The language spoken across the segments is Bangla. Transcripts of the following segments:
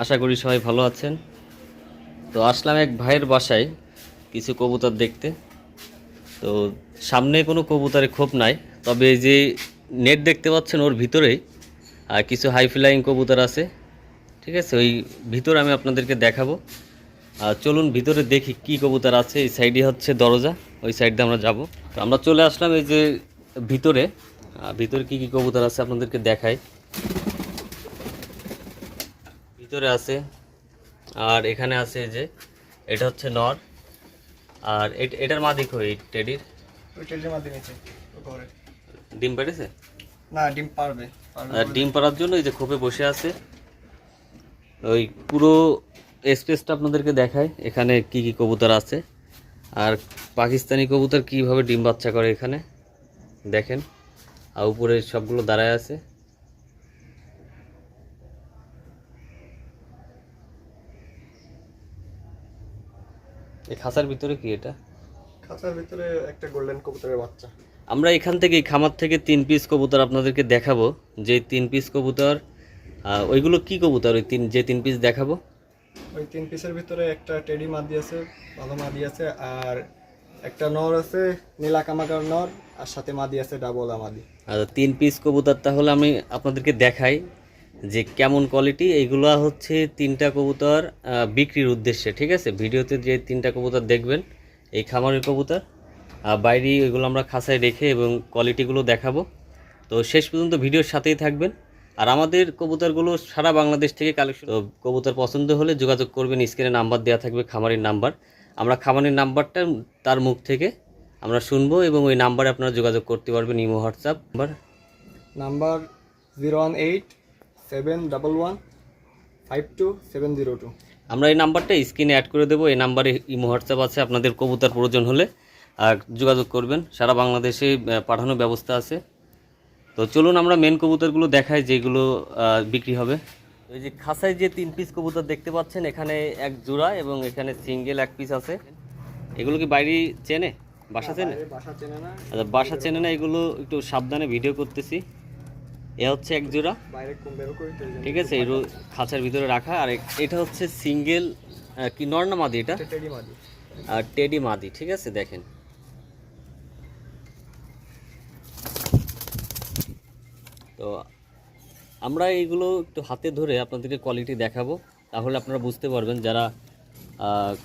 আশা করি সবাই ভালো আছেন। তো আসলাম এক ভাইয়ের বাসায় কিছু কবুতর দেখতে। তো সামনে কোনো কবুতরে খোপ নাই, তবে যে নেট দেখতে পাচ্ছেন ওর ভিতরেই, আর কিছু হাই ফ্লাইং কবুতর আছে। ঠিক আছে, ওই ভিতর আমি আপনাদেরকে দেখাবো। আর চলুন ভিতরে দেখি কি কবুতর আছে, এই সাইডে হচ্ছে দরজা, ওই সাইড আমরা যাব। তো আমরা চলে আসলাম এই যে ভিতরে। ভিতরে কি কি কবুতর আছে আপনাদেরকে দেখাই। ভিতরে আছে আর এখানে আছে যে এটা হচ্ছে নর আর এট- এটার মাদিক ওই টেডির ডিম পেড়েছে না ডিম পারবে পারবে আর ডিম পাড়ার জন্য এই যে খোপে বসে আছে ওই পুরো স্পেসটা আপনাদেরকে দেখায় এখানে কি কি কবুতর আছে আর পাকিস্তানি কবুতর কীভাবে ডিম বাচ্চা করে এখানে দেখেন আর উপরে সবগুলো দাঁড়ায় আছে। এই খাঁচার ভিতরে কি এটা? খাঁচার ভিতরে একটা গোল্ডেন কবুতরের বাচ্চা। আমরা এখান থেকে খামার থেকে তিন পিস কবুতর আপনাদেরকে দেখাবো। যে তিন পিস কবুতর ওইগুলো কি কবুতর? ওই তিন যে তিন পিস দেখাবো। ওই তিন পিসের ভিতরে একটা টেডি মাদি আছে ভালো মাদি আছে আর একটা নর আছে নীলা কামাকার নর আর সাথে মাদি আছে ডাবল মাদি। আর তিন পিস কবুতর তাহলে আমি আপনাদেরকে দেখাই। যে কেমন কোয়ালিটি এইগুলো হচ্ছে তিনটা কবুতর বিক্রির উদ্দেশ্যে, ঠিক আছে? ভিডিওতে যে তিনটা কবুতর দেখবেন, এই খামারের কবুতর, আর বাইরে ওইগুলো আমরা খাঁচায় রেখে এবং কোয়ালিটিগুলো দেখাবো। তো শেষ পর্যন্ত ভিডিওর সাথেই থাকবেন। আর আমাদের কবুতরগুলো সারা বাংলাদেশ থেকে কালেকশন কবুতর পছন্দ হলে যোগাযোগ করবেন, স্ক্রিনে নাম্বার দেওয়া থাকবে, খামারের নাম্বার। আমরা খামারের নাম্বারটা তার মুখ থেকে আমরা শুনব এবং ওই নাম্বারে আপনারা যোগাযোগ করতে পারবেন, imo, WhatsApp, number. Number zero one eight seven double one five two seven zero two আমরা এই নাম্বারটা স্ক্রিনে অ্যাড করে দেবো। এই নাম্বারে ইমো হোয়াটসঅ্যাপ আছে আপনাদের কবুতার প্রয়োজন হলে আর যোগাযোগ করবেন। সারা বাংলাদেশে পাঠানোর ব্যবস্থা আছে। তো চলুন আমরা মেন কবুতরগুলো দেখাই যেগুলো বিক্রি হবে। ওই যে খাসায় যে তিন পিস কবুতর দেখতে পাচ্ছেন এখানে এক জোড়া এবং এখানে সিঙ্গেল এক পিস আছে। এগুলো কি বাইরে চেনে? বাসা চেনে? বাসা চেনে না। আচ্ছা বাসা চেনে না এগুলো একটু সাবধানে ভিডিও করতেছি। এ হচ্ছে এক জোড়া। ঠিক আছে এই খাঁচার ভিতরে রাখা। আর এটা হচ্ছে সিঙ্গেল কি নর না মাদি এটা? টেডি মাদি। আর টেডি মাদি ঠিক আছে দেখেন। তো আমরা এইগুলো একটু হাতে ধরে আপনাদেরকে কোয়ালিটি দেখাবো। তাহলে আপনারা বুঝতে পারবেন যারা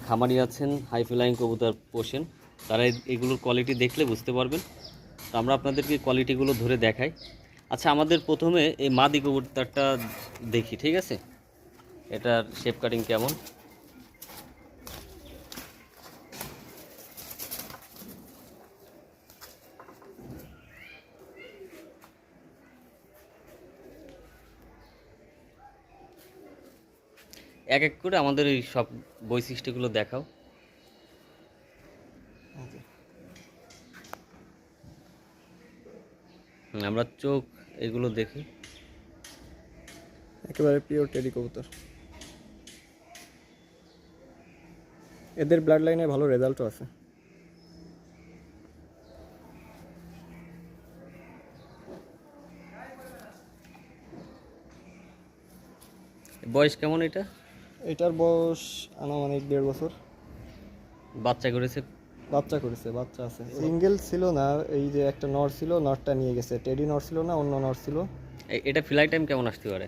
খামারি আছেন হাই ফ্লাইং কবুতর পোষেন তারা এগুলোর কোয়ালিটি দেখলে বুঝতে পারবেন। তো আমরা আপনাদেরকে কোয়ালিটিগুলো ধরে দেখাই। আচ্ছা আমাদের প্রথমে এই মাদি কবুতরটা দেখি ঠিক আছে? এটার শেপ কাটিং কেমন? এক এক করে আমাদের এই সব বৈশিষ্ট্যগুলো দেখাও। Okay. আমরা চোখ এগুলো দেখি। একেবারে পিওর টেডি কবুতর। এদের ব্লাড লাইনে ভালো রেজাল্টও আছে। বয়স কেমন এটা? এটার বয়স আনুমানিক দেড় বছর। বাচ্চা করেছে বাচ্চা করেছে বাচ্চা আছে। সিঙ্গেল ছিল না এই যে একটা নর ছিল নরটা নিয়ে গেছে। টেডি নর ছিল না অন্য নর ছিল। এটা ফ্লাই টাইম কেমন আসতে পারে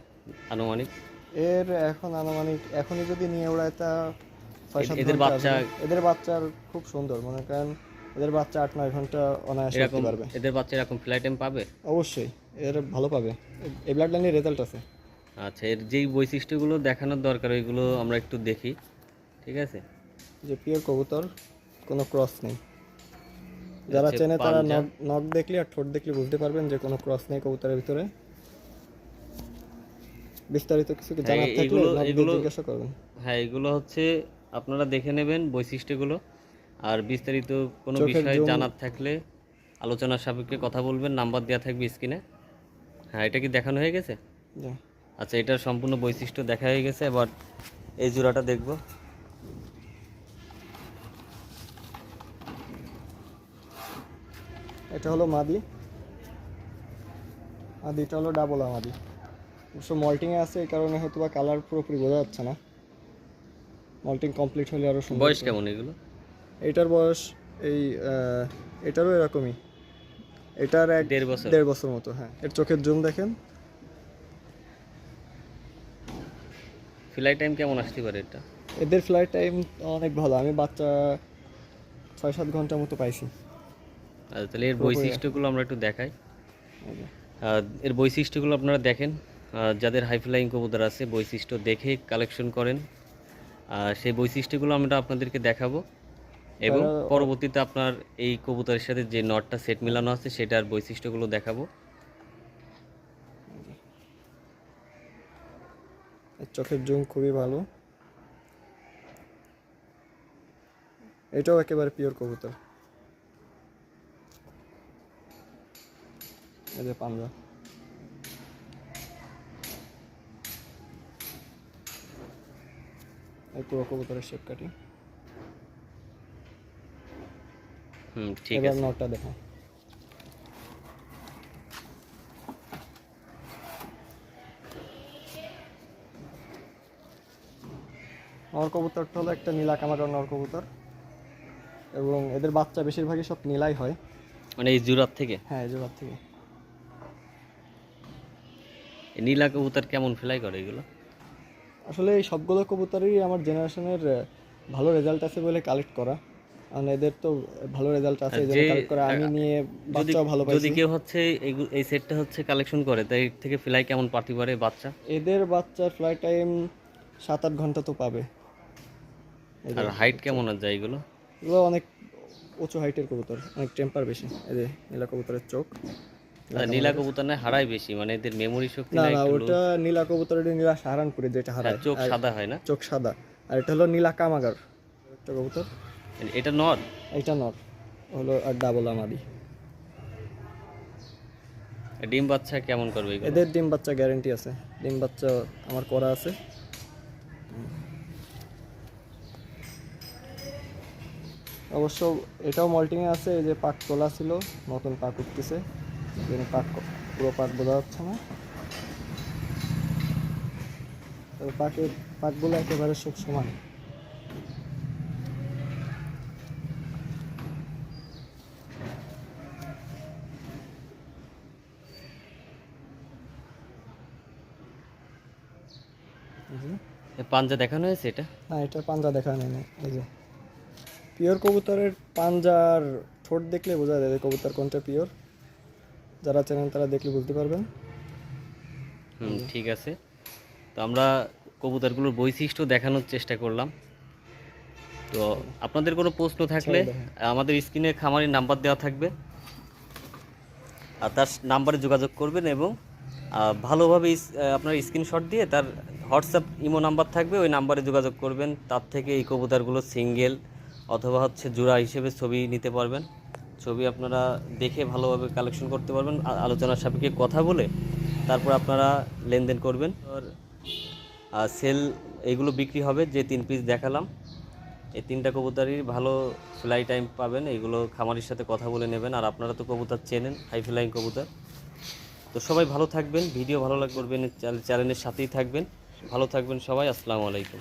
আনুমানিক? এর এখন আনুমানিক এখনই যদি নিয়ে ওড়ায় তা ছয় সাত এদের বাচ্চা- এদের বাচ্চার খুব সুন্দর মনে করেন এদের বাচ্চা আট নয় ঘণ্টা অনায়াসে এরকম পারবে। এদের বাচ্চা এরকম ফ্লাই টাইম পাবে? অবশ্যই এর ভালো পাবে। এই ব্লাড লাইনের রেজাল্ট আছে। আচ্ছা এর যেই বৈশিষ্ট্যগুলো দেখানোর দরকার ওইগুলো আমরা একটু দেখি ঠিক আছে? যে পিওর কবুতর কোনো ক্রস নেই। যারা চেনে তারা। নখ দেখলে আর ঠোঁট দেখলে বুঝতে পারবেন যে কোনো ক্রস নেই কবুতরের ভিতরে। বিস্তারিত কিছু কি হ্যাঁ, জানার থাকলে এগুলো- জিজ্ঞাসা করবেন। হ্যাঁ এগুলো হচ্ছে আপনারা দেখে নেবেন বৈশিষ্ট্যগুলো। আর বিস্তারিত কোনো বিষয় জানার থাকলে আলোচনার সাপেক্ষে কথা বলবেন নাম্বার দেওয়া থাকবে স্ক্রিনে। হ্যাঁ এটা কি দেখানো হয়ে গেছে? আচ্ছা এটার সম্পূর্ণ বৈশিষ্ট্য দেখা হয়ে গেছে এবার এই জোড়াটা দেখব। এটা হলো মাদি। মাদিটা হলো ডাবল মাদি অবশ্য মল্টিংয়ে আছে এই কারণে হয়তো বা কালার পুরোপুরি বোঝা যাচ্ছে না। মল্টিং কমপ্লিট হলে আরও সুন্দর বয়স কেমন এগুলো? এটার বয়স এই এটারও এরকমই। এটার এক দেড় বছর। দেড় বছর মতো হ্যাঁ। এর চোখের জুম দেখেন। ফ্লাইট টাইম কেমন আসতে পারে এটা? এদের ফ্লাইট টাইম অনেক ভালো। আমি বাচ্চা ছয় সাত ঘণ্টার মতো পাইছি। আচ্ছা তাহলে এর বৈশিষ্ট্যগুলো আমরা একটু দেখাই। আহ, এর বৈশিষ্ট্যগুলো আপনারা দেখেন। যাদের হাই ফ্লাইং কবুতর আছে বৈশিষ্ট্য দেখে কালেকশন করেন। আর সেই বৈশিষ্ট্যগুলো আমরা আপনাদেরকে দেখাবো। এবং পরবর্তীতে আপনার এই কবুতরের সাথে যে নটটা সেট মিলানো আছে সেটার বৈশিষ্ট্যগুলো দেখাবো। চোখের জুম খুবই ভালো। এটাও একেবারে পিওর কবুতর। যে পাঞ্জা। এই পুরো কবুতরের শেপ কাটি। হুম ঠিক এবার আছে। নটটা দেখো। নর কবুতরটা হলো একটা নীলা কামার নর কবুতর। এবং এদের বাচ্চা বেশিরভাগই সব নীলাই হয়। মানে এই জুরাত থেকে? হ্যাঁ জোড়ার থেকে। নীলা কবুতর কেমন ফ্লাই করে এগুলো? আসলে এই সবগুলো কবুতরই আমার জেনারেশনের ভালো রেজাল্ট আছে বলে কালেক্ট করা। কারণ এদের তো ভালো রেজাল্ট আছে এই কালেক্ট করা। আমি নিয়ে বাচ্চাও ভালো যদি কেউ হচ্ছে এই সেটটা হচ্ছে কালেকশন করে তাই থেকে ফ্লাই কেমন পারতে পারে বাচ্চা? এদের বাচ্চার ফ্লাইট টাইম সাত আট ঘণ্টা তো পাবে। আর হাইট কেমন আছে যায় এগুলো? এগুলো অনেক উঁচু হাইটের কবুতর অনেক টেম্পার বেশি যে নীলা কবুতরের চোখ। নীলা কবুতর না হারায় বেশি মানে এদের মেমোরি শক্তি না না ওটা নীলা কবুতরের নীলা সাহারানপুরি যেটা আর হারায় চোখ সাদা হয় না? চোখ সাদা। আর এটা হলো নীলা কামাগার। একটা কবুতর? এটা নর এটা নর হলো আর ডাবল আমাদি ডিম বাচ্চা কেমন করবে এদের ডিম বাচ্চা গ্যারান্টি আছে। ডিম বাচ্চা আমার করা আছে। অবশ্য এটাও মল্টিংয়ে আছে এই যে পাক তোলা ছিল নতুন পাক উঠতেছে। জন্য পাক পুরো পাক বোঝা যাচ্ছে না। তবে পাকের পাকগুলো একেবারে সব সমান। পাঞ্জা দেখানো হয়েছে এটা? না এটা পাঞ্জা দেখানো নেই এই যে। পিওর কবুতরের পাঞ্জার ঠোঁট দেখলে বোঝা যায় যে কবুতর কোনটা পিওর। যারা চেনেন তারা দেখলে বুঝতে পারবেন। হুম ঠিক আছে। তো আমরা কবুতরগুলোর বৈশিষ্ট্য দেখানোর চেষ্টা করলাম। তো আপনাদের কোনো প্রশ্ন থাকলে আমাদের স্ক্রিনে খামারির নাম্বার দেওয়া থাকবে। আর তার নাম্বারে যোগাযোগ করবেন এবং ভালোভাবে আপনার স্ক্রিনশট দিয়ে তার হোয়াটসঅ্যাপ ইমো নাম্বার থাকবে। ওই নাম্বারে যোগাযোগ করবেন। তার থেকে এই কবুতরগুলো সিঙ্গেল অথবা হচ্ছে জোড়া হিসেবে ছবি নিতে পারবেন। ছবি আপনারা দেখে ভালোভাবে কালেকশন করতে পারবেন আলোচনার সাপেক্ষে কথা বলে তারপর আপনারা লেনদেন করবেন। আর সেল এইগুলো বিক্রি হবে, যে তিন পিস দেখালাম, এই তিনটা কবুতরই ভালো ফ্লাই টাইম পাবেন এইগুলো খামারির সাথে কথা বলে নেবেন, আর আপনারা তো কবুতর চেনেন হাই ফ্লাইং কবুতর। তো সবাই ভালো থাকবেন ভিডিও ভালো লাগবে করবেন চ্যানেলের সাথেই থাকবেন। ভালো থাকবেন সবাই, আসসালামু আলাইকুম।